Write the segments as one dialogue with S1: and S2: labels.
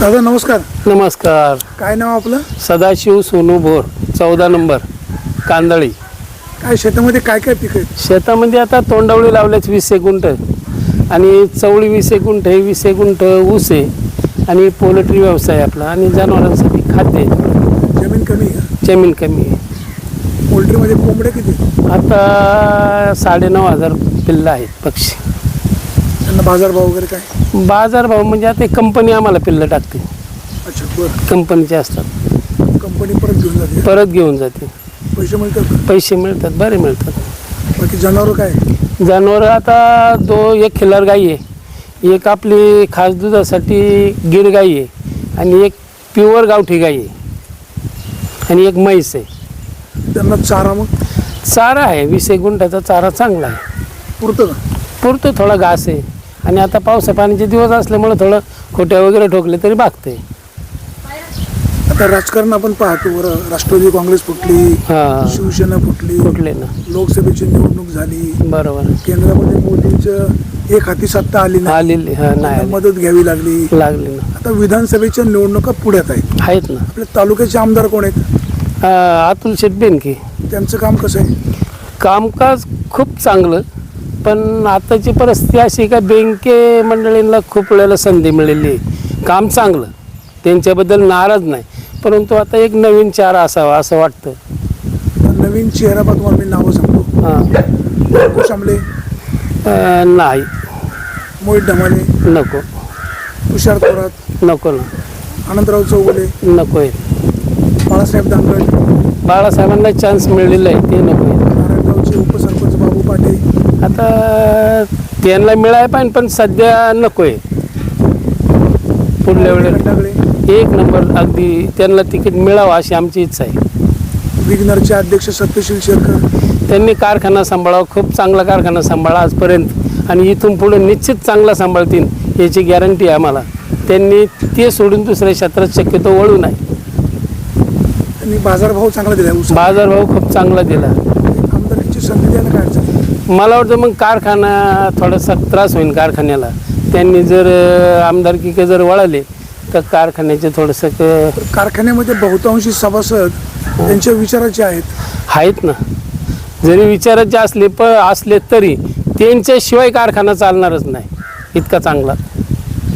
S1: दादा नमस्कार.
S2: नमस्कार.
S1: काय नाव आपलं?
S2: सदाशिव सोनू भोर चौदा नंबर कांदळी.
S1: काय शेतामध्ये काय काय पिकं आहेत?
S2: शेतामध्ये आता तोंडावळी लावल्याच वीस एक गुंठ. आणि चवळी वीस एक गुंठ आहे वीस एक गुंठ ऊस आहे. आणि पोल्ट्री व्यवसाय आपला. आणि जनावरांसाठी खाद्य आहे.
S1: जमीन कमी आहे?
S2: जमीन कमी आहे.
S1: पोल्ट्रीमध्ये कोंबड्या किती आहेत?
S2: आता साडेनऊ हजार पिल्लं आहेत पक्षी.
S1: बाजारभाव वगैरे काय?
S2: बाजारभाव म्हणजे आता कंपनी आम्हाला पिल्लं टाकते.
S1: अच्छा बरं.
S2: कंपनीचे असतात.
S1: कंपनी परत घेऊन जाते.
S2: परत घेऊन जाते.
S1: पैसे मिळतात का?
S2: पैसे मिळतात बरे मिळतात.
S1: बाकी जनावरं काय?
S2: जनावरं आता दो एक खिल्लार गाई आहे. एक आपली खास दुधासाठी गिर गाई आहे आणि एक प्युअर गावठी गाई आहे. आणि एक म्हैस आहे.
S1: त्यांना चारा मग?
S2: चारा आहे वीस एक गुंठाचा चारा चांगला आहे.
S1: पुरतं का?
S2: पुरतो थोडा घास आहे. आणि आता पावसा पाण्याचे दिवस असल्यामुळे थोडं खोट्या वगैरे ठोकले तरी भागते
S1: आता राजकारण आपण पाहतो बरं राष्ट्रवादी काँग्रेस फुटली
S2: हां.
S1: शिवसेना फुटली
S2: कुठले ना.
S1: लोकसभेची निवडणूक झाली.
S2: बरोबर.
S1: केंद्रामध्ये मोदींचं एक हाती सत्ता आली नाही.
S2: आलेली हा नाही
S1: त्यांना
S2: आली.
S1: मदत घ्यावी लागली.
S2: लागली ना.
S1: आता विधानसभेच्या निवडणुका पुढ्यात आहेत.
S2: आहेत ना.
S1: आपल्या तालुक्याचे आमदार कोण आहेत?
S2: अतुल शेटबेन की
S1: त्यांचं काम कसं आहे?
S2: कामकाज खूप चांगलं. पण आताची परिस्थिती अशी का बँके मंडळींना खूप वेळेला संधी मिळालेली आहे काम चांगलं. त्यांच्याबद्दल नाराज नाही. परंतु आता एक नवीन चार असावा असं वाटतं.
S1: नवीन चेहरा बा तुम्हाला मी नावं सांगतो.
S2: हां. अं, नाही.
S1: मोहित ढमाले.
S2: नको.
S1: तुषार थोरात.
S2: नको ना.
S1: आनंदराव चौगुले.
S2: नको आहे.
S1: बाळासाहेब दानगड
S2: बाळासाहेबांना चान्स मिळलेला आहे. ते नको आहे. आता त्यांना मिळाय पाहिजे पण सध्या नको आहे पुढल्या वेळेला एक नंबर अगदी त्यांना तिकीट मिळावं अशी आमची इच्छा आहे.
S1: विग्नरचे अध्यक्ष सत्यशील शेरकर.
S2: त्यांनी कारखाना सांभाळावा खूप चांगला कारखाना सांभाळा आजपर्यंत. आणि इथून पुढे निश्चित चांगला सांभाळतील याची गॅरंटी आहे आम्हाला. त्यांनी ते सोडून दुसऱ्या क्षेत्रात शक्यतो वळू नये.
S1: त्यांनी बाजारभाव चांगला दिला
S2: बाजारभाव खूप चांगला दिला
S1: आमदारकीची संधी द्यायला काय अडचण आहे?
S2: मला वाटतं मग कारखाना थोडासा त्रास होईल कारखान्याला. त्यांनी जर आमदारकीकडे जर वळाले तर कारखान्याचे थोडंसं क-
S1: कारखान्यामध्ये बहुतांशी सभासद त्यांच्या विचाराचे आहेत.
S2: आहेत ना. जरी विचाराचे असले प असले तरी त्यांच्याशिवाय कारखाना चालणारच नाही. इतका चांगला.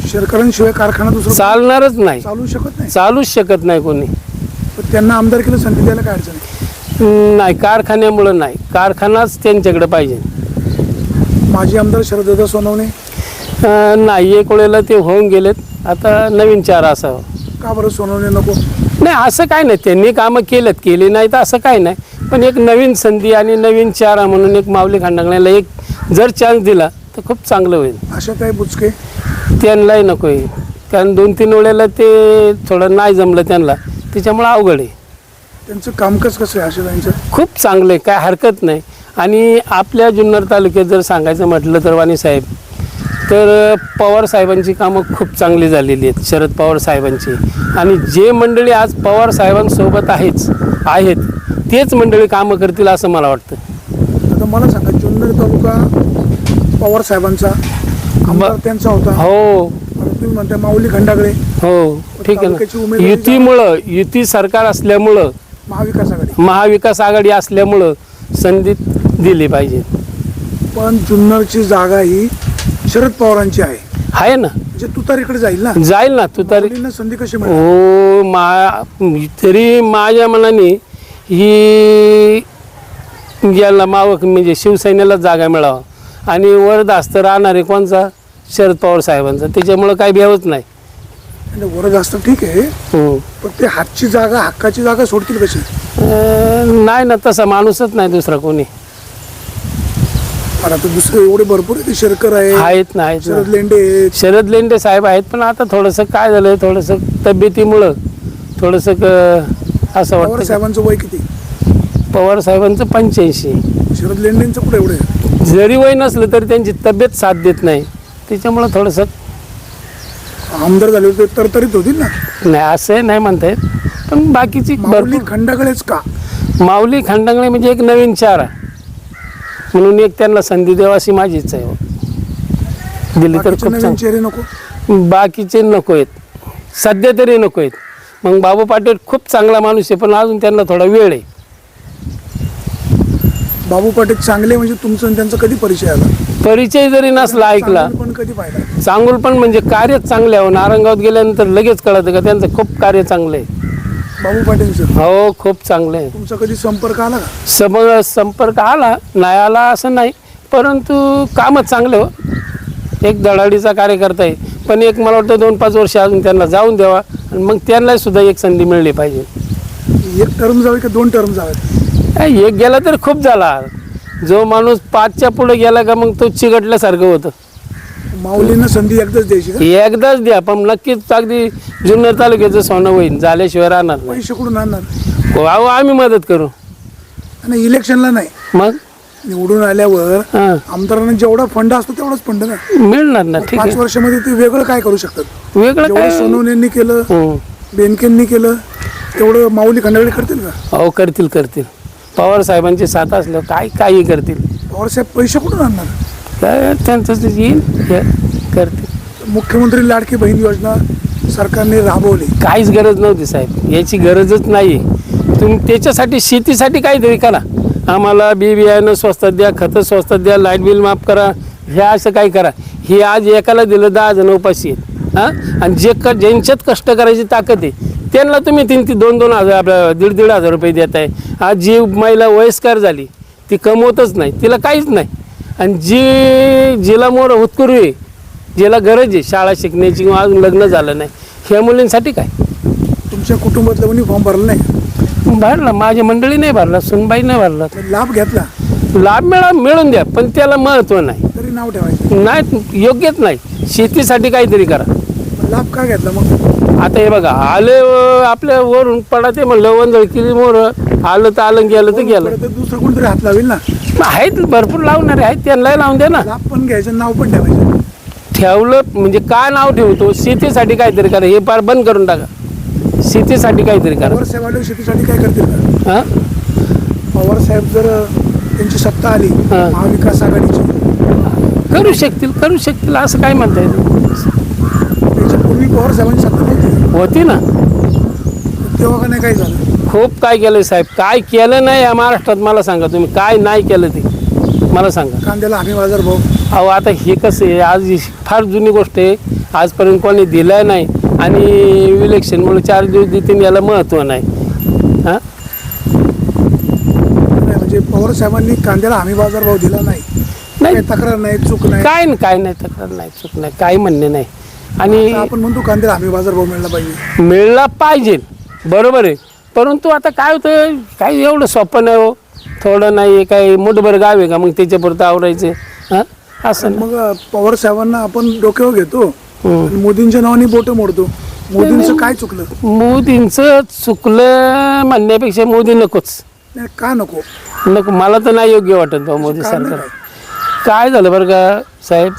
S1: शेरकरांशिवाय कारखाना दुसरा
S2: चालणारच नाही.
S1: चालू शकत नाही?
S2: चालूच शकत नाही कोणी.
S1: तर त्यांना आमदारकीला संधी द्यायला काय अडचण आहे?
S2: नाही कारखान्यामुळं नाही. कारखानाच त्यांच्याकडे पाहिजे.
S1: माजी आमदार शरददादा सोनवणे?
S2: अं, नाही एक वेळेला ते होऊन गेलेत. आता नवीन चार असावं.
S1: का बरं सोनवणे नको?
S2: नाही असं काय नाही. त्यांनी कामं केलेत. केली नाही तर असं काय नाही. पण एक नवीन संधी आणि नवीन चारा म्हणून एक माऊली खंडागण्याला एक जर चान्स दिला तर खूप चांगलं होईल.
S1: काही बुचके?
S2: त्यांनाही नको आहे. कारण दोन तीन वेळेला ते थोडं नाही जमलं त्यांना. त्याच्यामुळं अवघड आहे.
S1: त्यांचं कामकाज कसं आहे अशा त्यांचं
S2: खूप चांगलं आहे काय हरकत नाही. आणि आपल्या जुन्नर तालुक्यात जर सांगायचं म्हटलं तर वाणी साहेब तर पवार साहेबांची कामं खूप चांगली झालेली आहेत शरद पवार साहेबांची. आणि जे मंडळी आज पवार साहेबांसोबत आहेच आहेत तेच मंडळी कामं करतील असं मला वाटतं.
S1: आता मला सांगा जुन्नर तालुका पवार साहेबांचा आमदार त्यांचा होता.
S2: हो.
S1: तुम्ही म्हणता माऊली खंडागळे.
S2: हो ठीक आहे
S1: तालुक्याची
S2: ना
S1: उमेदवारी
S2: युतीमुळं युती सरकार असल्यामुळं
S1: महाविकास आघाडी.
S2: महाविकास आघाडी असल्यामुळं संधी दिली पाहिजे.
S1: पण जुन्नरची जागा ही शरद पवारांची आहे.
S2: आहे ना.
S1: म्हणजे तुतारीकडे जाईल ना?
S2: जाईल ना तू तरी
S1: मुलींना संधी कशी मिळेल
S2: हो मा तरी माझ्या मनाने ही याला माव म्हणजे शिवसेनेला जागा मिळावा. आणि वर जास्त राहणारे कोणचा? शरद पवार साहेबांचा. त्याच्यामुळं काही भेवच नाही.
S1: म्हणजे वर जास्त ठीक आहे.
S2: हम्म.
S1: पण ते हातची जागा हक्काची जागा सोडतील कशी?
S2: अं, नाही ना तसा माणूसच नाही दुसरा कोणी.
S1: आता दुसरे एवढे भरपूर आहे ते शेरकर आहे
S2: आहेत ना आहेत
S1: शरद लेंडे आहेत.
S2: शरद लेंडे साहेब आहेत पण आता थोडंसं काय झालं थोडंसं तब्येतीमुळं थोडंसं क- असं
S1: पवार
S2: वाटतं
S1: साहेबांचं वय किती?
S2: की पवार साहेबांचं पंच्याऐंशी.
S1: शरद लेंडेंचं कुठे एवढे?
S2: जरी वय नसलं तरी त्यांची तब्येत साथ देत नाही. त्याच्यामुळं थोडंसं
S1: आमदार झाले होते तरतरीत होतील ना?
S2: नाही असं नाही म्हणता येत. पण बाकीची
S1: माऊली
S2: भरपूर
S1: खंडागळेच का?
S2: माऊली खंडांगणे म्हणजे एक नवीन चार. आहे म्हणून एक त्यांना संधी द्यावा अशी माझी इच्छा आहे. हो. दिली तर
S1: बाकीचे
S2: खूप
S1: नवीन
S2: चांगलं.
S1: चेहरे नको?
S2: बाकीचे नको आहेत. सध्या तरी नको आहेत. मग बाबू पाटील खूप चांगला माणूस आहे पण अजून त्यांना थोडा वेळ आहे.
S1: बाबू पाटील चांगले म्हणजे तुमचं आणि त्यांचा कधी परिचय आला?
S2: परिचय जरी नसला ऐकला
S1: चांगलं पण कधी पाहिला
S2: चांगूल पण म्हणजे कार्य चांगले आहे. नारंगावात गेल्यानंतर लगेच कळतं का त्यांचं खूप कार्य चांगलं आहे.
S1: बाबू पाटील सर.
S2: हो खूप चांगलं आहे.
S1: तुमचा कधी संपर्क आला का?
S2: सम संपर्क आला नाही आला असं नाही परंतु कामच चांगलं हो. एक धडाडीचा कार्यकर्ता आहे. पण एक मला वाटतं दोन पाच वर्ष अजून त्यांना जाऊन द्यावा आणि मग त्यांना सुद्धा एक संधी मिळली पाहिजे.
S1: एक टर्म जावे का दोन टर्म जावेत
S2: काय एक गेला तर खूप झाला. जो माणूस पाचच्या पुढे गेला का मग तो चिकटल्यासारखं होतं.
S1: माऊलींना संधी एकदाच द्यायची का?
S2: एकदाच द्या पण नक्कीच अगदी जुन्नर तालुक्याचं सोनं होईल झाल्याशिवाय राहणार नाही.
S1: पैसे कुठून आणणार?
S2: हो, अहो आम्ही मदत करू.
S1: आणि इलेक्शनला नाही.
S2: मग?
S1: निवडून आल्यावर
S2: हां.
S1: आमदारांना जेवढा फंड असतो तेवढाच फंड ना.
S2: मिळणार ना ठीक
S1: पाच
S2: आहे.
S1: वर्षामध्ये ते वेगळं काय करू शकतात?
S2: वेगळं
S1: जेवढं
S2: काय?
S1: सोनवणेंनी केलं
S2: हं.
S1: बेनकेंनी केलं तेवढं माऊली खंडागळे करतील का?
S2: अहो करतील करतील. पवार साहेबांची साथ असल्यावर काय काही करतील?
S1: पवारसाहेब पैसे कुठून आणणार?
S2: काय त्यांचं ते येईल हे करतील.
S1: मुख्यमंत्री लाडकी बहीण योजना सरकारने राबवली.
S2: काहीच गरज नव्हती साहेब. याची गरजच नाही तुम्ही त्याच्यासाठी शेतीसाठी काहीतरी करा. आम्हाला बी बियाणं स्वस्तात द्या खतं स्वस्तात द्या लाइट बिल माफ करा हे असं काही करा. हे आज एकाला दिलं दहा जण उपाशी आहेत. हां? आणि जे क ज्यांच्यात कष्ट करायची ताकद आहे त्यांना तुम्ही तीन ती दोन दोन हजार आपल्या दीड दीड हजार रुपये देत आहे आज जी महिला वयस्कर झाली ती कमवतच नाही तिला काहीच नाही. आणि जी जिला मोर हुतकुरू आहे जिला गरज आहे शाळा शिकण्याची किंवा अजून लग्न झालं नाही ह्या मुलींसाठी काय?
S1: तुमच्या कुटुंबातलं कोणी फॉर्म भरला नाही?
S2: भरला माझी मंडळी नाही भरला सुनबाई नाही भरला.
S1: तर लाभ घेतला?
S2: लाभ मिळा मिळून द्या पण त्याला महत्त्व नाही.
S1: तरी नाव ठेवायचं.
S2: नाही योग्यच नाही. शेतीसाठी काहीतरी करा.
S1: लाभ का घेतला मग?
S2: आता हे बघा आले आपल्या वरून पडा ते म्हणलं वंदळ किती मोर. आलं तर आलं गेलं तर गेलं.
S1: परत दुसरं कोणतरी हात लावेल ना?
S2: मग आहेत भरपूर लावणारे आहेत त्यांनाही लावून द्या ना.
S1: लाभ पण घ्यायचं नाव पण ठेवायचं.
S2: ठेवलं म्हणजे काय नाव ठेवतो? शेतीसाठी काहीतरी करा. हे पार बंद करून टाका. शेतीसाठी काहीतरी करा.
S1: पवार साहेब आले शेतीसाठी काय करतील का?
S2: हां?
S1: पवार साहेब जर त्यांची सत्ता आली
S2: हा.
S1: महाविकास आघाडीची
S2: करू शकतील करू शकतील असं काय म्हणता येईल
S1: त्याच्यापूर्वी पवार साहेबांची सत्ता नव्हती
S2: होती ना?
S1: तेव्हा का नाही काय झालं?
S2: खूप काय केलं साहेब. काय केलं नाही या महाराष्ट्रात मला सांगा तुम्ही. काय नाही केलं ते? मला सांगा.
S1: कांद्याला हमी बाजार भाव.
S2: अहो आता हे कसं आहे? आज ही फार जुनी गोष्ट आहे. आजपर्यंत कोणी दिलं नाही. आणि इलेक्शनमुळे चार दिवस देतील याला महत्त्व नाही. हां?
S1: नाही म्हणजे पवार साहेबांनी कांद्याला हमी बाजार भाव दिला नाही.
S2: नाही.
S1: काही तक्रार नाही चूक नाही.
S2: काय नाही काय नाही तक्रार नाही चूक नाही. काही म्हणणे नाही. आणि
S1: आपण म्हणतो कांद्याला हमी बाजार भाव मिळाला पाहिजे.
S2: मिळला पाहिजे. बरोबर आहे. परंतु आता काय होतं काही एवढं सोपं नाही हो. थोडं नाही काही मुठभर गाव आहे का? मग त्याच्यापुरतं आवरायचं. हां? असं.
S1: मग पवार साहेबांना आपण डोक्यावर घेतो. आणि मोदींच्या नावाने बोट मोडतो. मोदींचं काय चुकलं?
S2: मोदींचं चुकलं म्हणण्यापेक्षा मोदी नकोच.
S1: नाही का नको?
S2: नको मला तर नाही योग्य वाटत मोदी सरकार?
S1: काय
S2: झालं बरं का साहेब?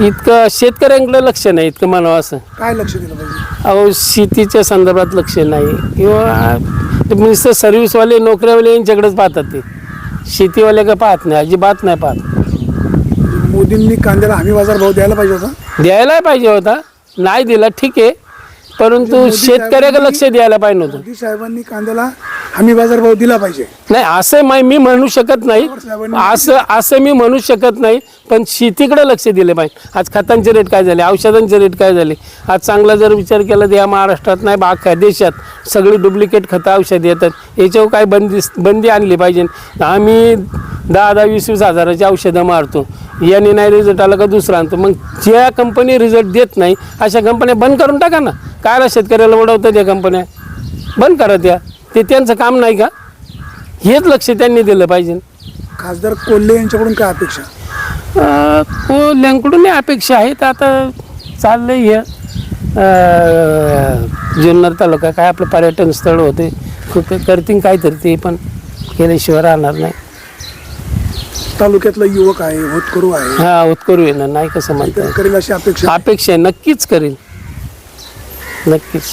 S2: इतकं शेतकऱ्यांकडे लक्ष नाही इतकं म्हणावं असं.
S1: काय लक्ष दिलं पाहिजे?
S2: अहो शेतीच्या संदर्भात लक्ष नाही. किंवा नुसतं सर्व्हिसवाले नोकऱ्यावाले यांच्याकडेच पाहतात ते. शेतीवाले का पाहत नाही अजिबात नाही पाहत.
S1: मोदींनी कांद्याला हमी बाजार भाव द्यायला पाहिजे होता?
S2: द्यायला पाहिजे होता. नाही दिला ठीक आहे. परंतु शेतकऱ्याकडे लक्ष द्यायला पाहिजे होतं.
S1: मोदी साहेबांनी कांद्याला हमी बाजार भाव दिला पाहिजे.
S2: नाही असं माय मी म्हणू शकत नाही. असं असं मी म्हणू शकत नाही पण शेतीकडे लक्ष दिले पाहिजे. आज खतांचे रेट काय झाले? औषधांचे रेट काय झाले? आज चांगला जर विचार केला तर या महाराष्ट्रात नाही बा अख्ख्या देशात सगळी डुप्लिकेट खतं औषध येतात. याच्यावर काय बंदी बंदी आणली पाहिजे? आम्ही दहा दहा वीस वीस हजाराची औषधं मारतो. याने नाही रिझल्ट आला का दुसरा आणतो. मग ज्या कंपनी रिझल्ट देत नाही अशा कंपन्या बंद करून टाका ना. कायला शेतकऱ्याला ओढवतात त्या कंपन्या बंद करा त्या. ते त्यांचं काम नाही का? हेच लक्ष त्यांनी दिलं पाहिजे.
S1: खासदार कोल्हे यांच्याकडून काय अपेक्षा?
S2: कोल्ह्यांकडून अपेक्षा आहेत. आता चाललंय हे. अं, जुन्नर तालुका काय आपलं पर्यटन स्थळ होते. खूप करतील काहीतरी ते पण केल्याशिवाय राहणार नाही.
S1: तालुक्यातला युवक आहे होतकरू आहे.
S2: हा उत्करू आहे ना नाही कसं म्हणताय
S1: काहीतरी करेल अशी अपेक्षा?
S2: अपेक्षा आहे नक्कीच करेल. नक्कीच.